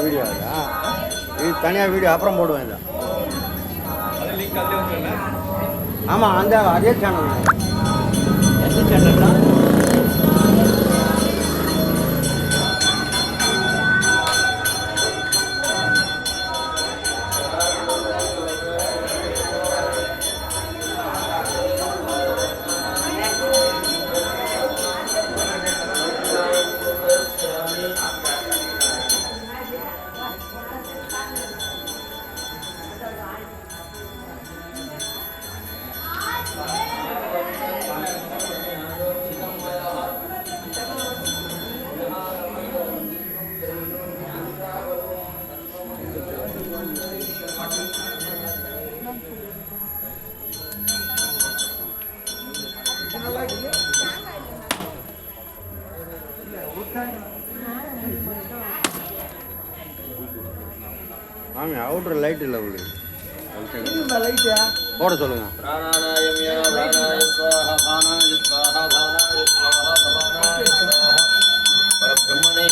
Video இது தனியாக video அப்புறம் போடுவேன் இதை. ஆமாம் அந்த அதே சேனல் எந்த சேனல் மாமி அவுட்டர் லைட் இல்லை உங்களுக்கு போட சொல்லுங்க. பிரம்மணே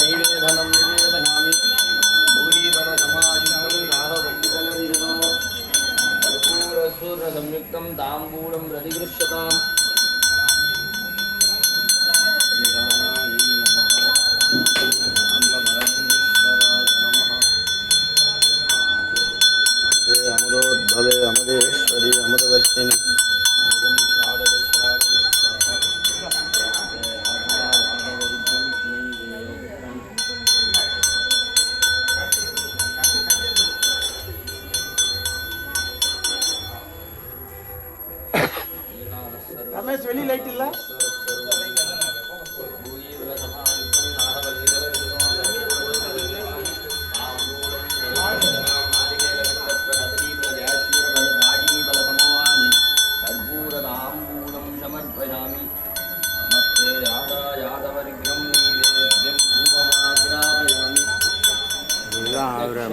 நைவேதனம் நிவேதனாமி பூரீவர சமாதி संयुक्तं ताम्बूलं प्रतिगृह्यताम् अमुदोद्भवे अमुदेश्वरी अमुदवर्षिणी ரமேஷ் வெளி லைட் இல்ல?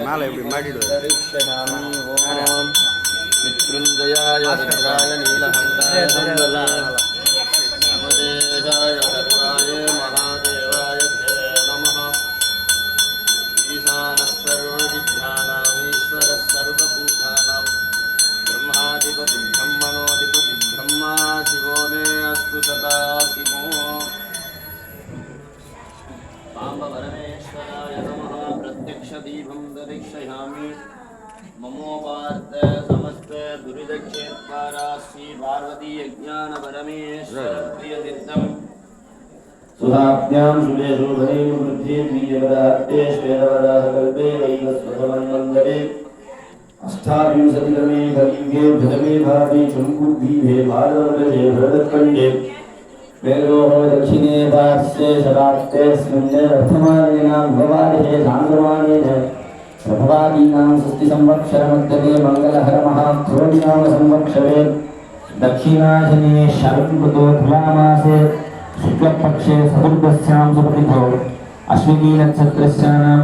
மேல எப்படி மாட்டிடுவாரு. मृत्युञ्जयाय रुद्राय नीलकण्ठाय मङ्गलाय नमदेशाय सर्वाय महादेवाय ते नमः ईशानः सर्वविद्यानाम् ईश्वरः सर्वभूतानां ब्रह्माधिपति ब्रह्मणोऽधिपति ब्रह्मा शिवो मे अस्तु सदा यज्ञानपरमेश्वर प्रियतीर्थम्। सुधाभ्यां सुरेषु भरेषु वृद्धि बीजवदात्ते श्वेतवराहकल्पे वैवस्वतमन्वन्दरे अष्टाविंशतितमे कलियुगे भदमे भाति शङ्कुद्वीपे भारतवर्षे भरतखण्डे वेदोः दक्षिणे पार्श्वे शताब्देऽस्मिन् प्रथमानेनां भवादेः सान्द्रमानेन प्रभवादीनां षष्टिसंवत्सरमध्ये मङ्गलहरमः ध्रुवदिनाम संवत्सरे दक्षिणाशने शरण्ऋतो ध्रुवामासे शुक्लपक्षे चतुर्दश्यां सुपतिथौ अश्विनीनक्षत्रस्यानां,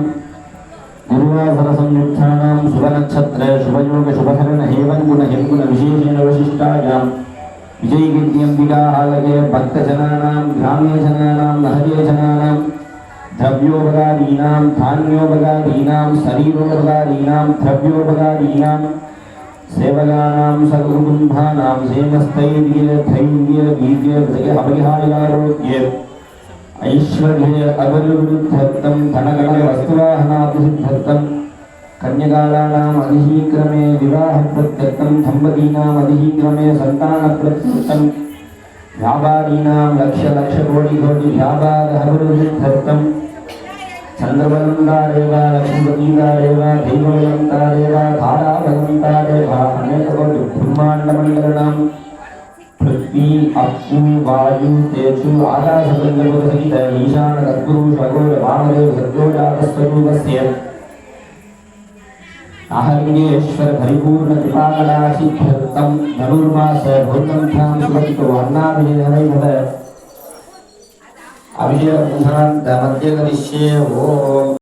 गुरुवासरसंयुक्तानां शुभनक्षत्रे शुभयोग हेवन्गुण हिङ्गुण विशेषेण वशिष्ठायां विजयगित्यम्बिकाहालके भक्तजनानां, ग्राम्यजनानां नहरीयजनानां द्रव्योपकारीणां, धान्योपकारीणां, शरीरोपकारीणां, द्रव्योपकारीणां, सेवकानां सर्वकुटुम्बानां सेमस्थैर्ये धैर्ये, वीर्ये भृगे अपरिहार्यारोग्ये ऐश्वर्ये अगरुवृद्धत्तं धनगणवस्तुवाहनाभिसिद्धत्तं कन्यकालानाम् अधिशीघ्रमे विवाहप्रत्यर्थं दम्पतीनाम् सन्तानप्रत्यर्थं व्यापारीणां చంద్రబలంతారేవ లక్ష్మీందారేవ భీమబలంతారేవ కాళాబలంతారేవ అనేక బ్రహ్మాండమండలం పృథ్వీ అప్పు వాయు తేజు ఆకాశబంధకు సహిత ఈశాన కర్గురు షగోర వామదేవ సద్యోజాతస్వరూపస్య అహలింగేశ్వర పరిపూర్ణ కృపాకళాశిభ్యం ధనుర్మాస భూతం ధ్యాన సుభతితో मध्यगरिष्ये ॐ